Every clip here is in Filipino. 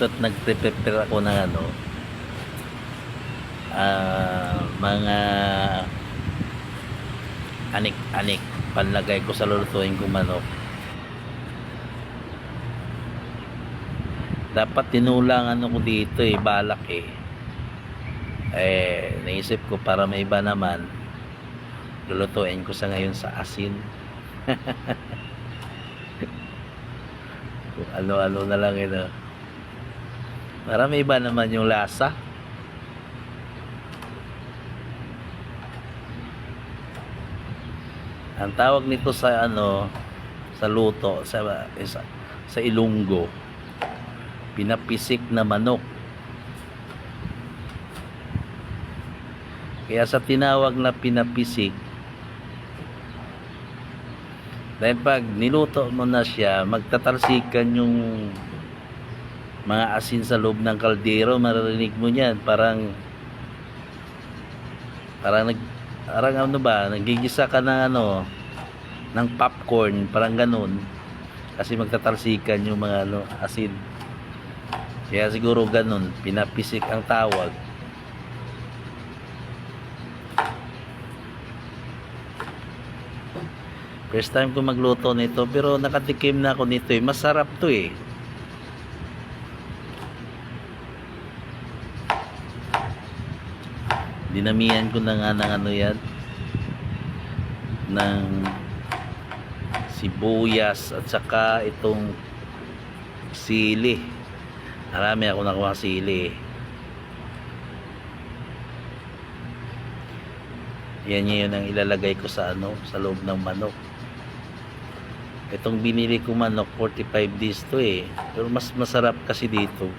at nagpe-prepare ako ng ano ah, mga anik-anik panlagay ko sa lulutuin kong manok. Dapat tinulang ano ko dito eh balak eh. Eh naisip ko para may iba naman lulutuin ko sa ngayon sa asin. Ano-ano na lang ito para may iba naman yung lasa. Ang tawag nito sa ano sa luto sa sa, sa ilunggo. Pinapisik na manok. Kaya sa tinawag na pinapisik dahil pag niluto mo na siya magtatalsikan yung mga asin sa loob ng kaldero maririnig mo yan parang parang nag parang ano ba nagigisa ka ng ano ng popcorn parang ganun. Kasi magtatalsikan yung mga ano asin. Kaya siguro ganun pinapisik ang tawag. First time ko magluto nito pero nakatikim na ako nito eh. Masarap to eh dinamihan ko na nga ng ano yan. Ng sibuyas at saka itong sili. Marami ako nakuha sili. Yan yun ang ilalagay ko sa ano sa loob ng manok. Itong binili ko manok 45 days to eh. Pero mas masarap kasi dito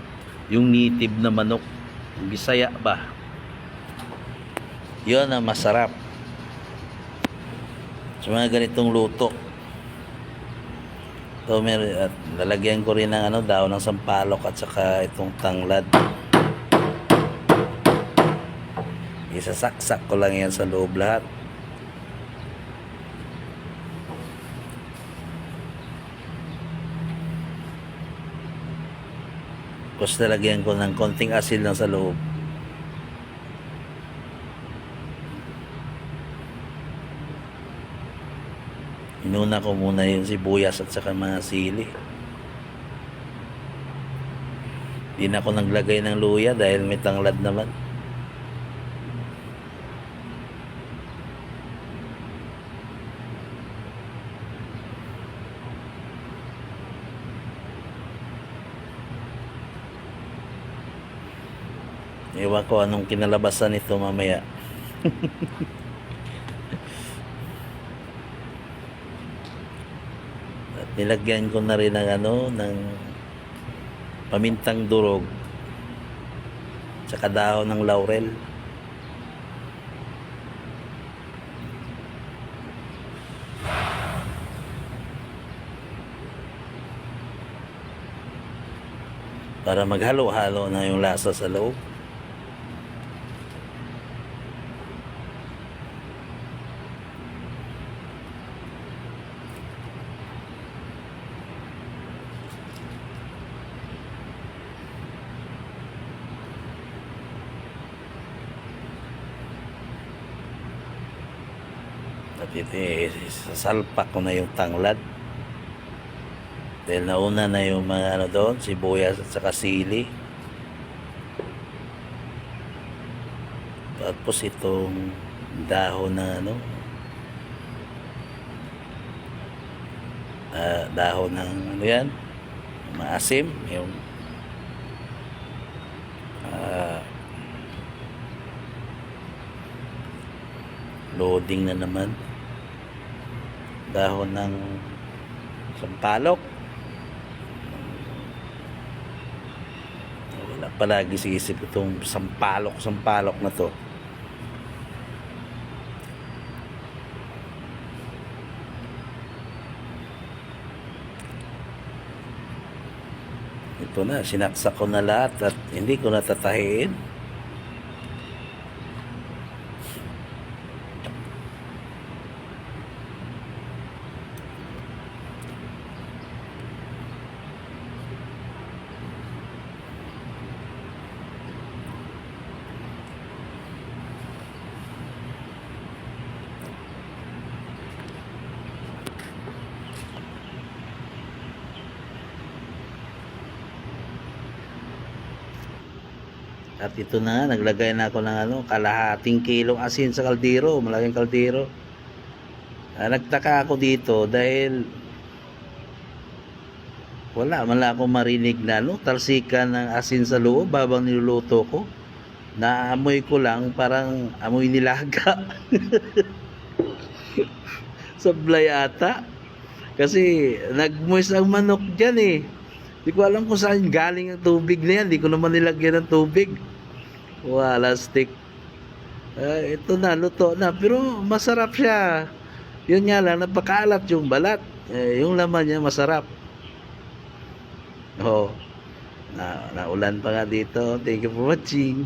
yung native na manok. Bisaya ba yun ang masarap. Sa mga ganitong luto. Ito mer at lalagyan ko rin ng ano daw ng sampalok at saka itong tanglad. Isasaksak ko lang yan sa loob lahat. Tapos lalagyan ko ng konting asin lang sa loob Inuna ko muna yung sibuyas at saka mga sili. Di na ako naglagay ng luya dahil may tanglad naman. Ewan ko anong kinalabasan nito mamaya. At nilagyan ko na rin ng ano, ng pamintang durog tsaka dahon ng laurel. Para maghalo-halo na yung lasa sa loob. At ito eh, sasalpak ko na yung tanglad. Dahil nauna na yung mga ano doon, sibuyas at saka sili. Tapos itong dahon na ano, ah, dahon ng ano yan, maasim, yung ah, loading na naman dahon ng sampalok. Wala palagi sa isip itong sampalok sampalok na to. Ito na sinaksak ko na lahat at hindi ko natatahiin At ito na, naglagay na ako ng ano, kalahating kilong asin sa kaldero, malaking kaldero. Ah, nagtaka ako dito dahil wala man lang ako marinig na no, talsikan ng asin sa loob habang niluluto ko. Naamoy ko lang parang amoy nilaga. Sablay ata. Kasi nagmoist ang manok dyan eh. Di ko alam kung saan galing ang tubig na yan. Di ko naman nilagyan ng tubig. Wala stick. Ah, ito na, luto na. Pero masarap siya. Yun nga lang, napakaalat yung balat. Eh, yung laman niya masarap. Oh. Na, naulan pa nga dito. Thank you for watching.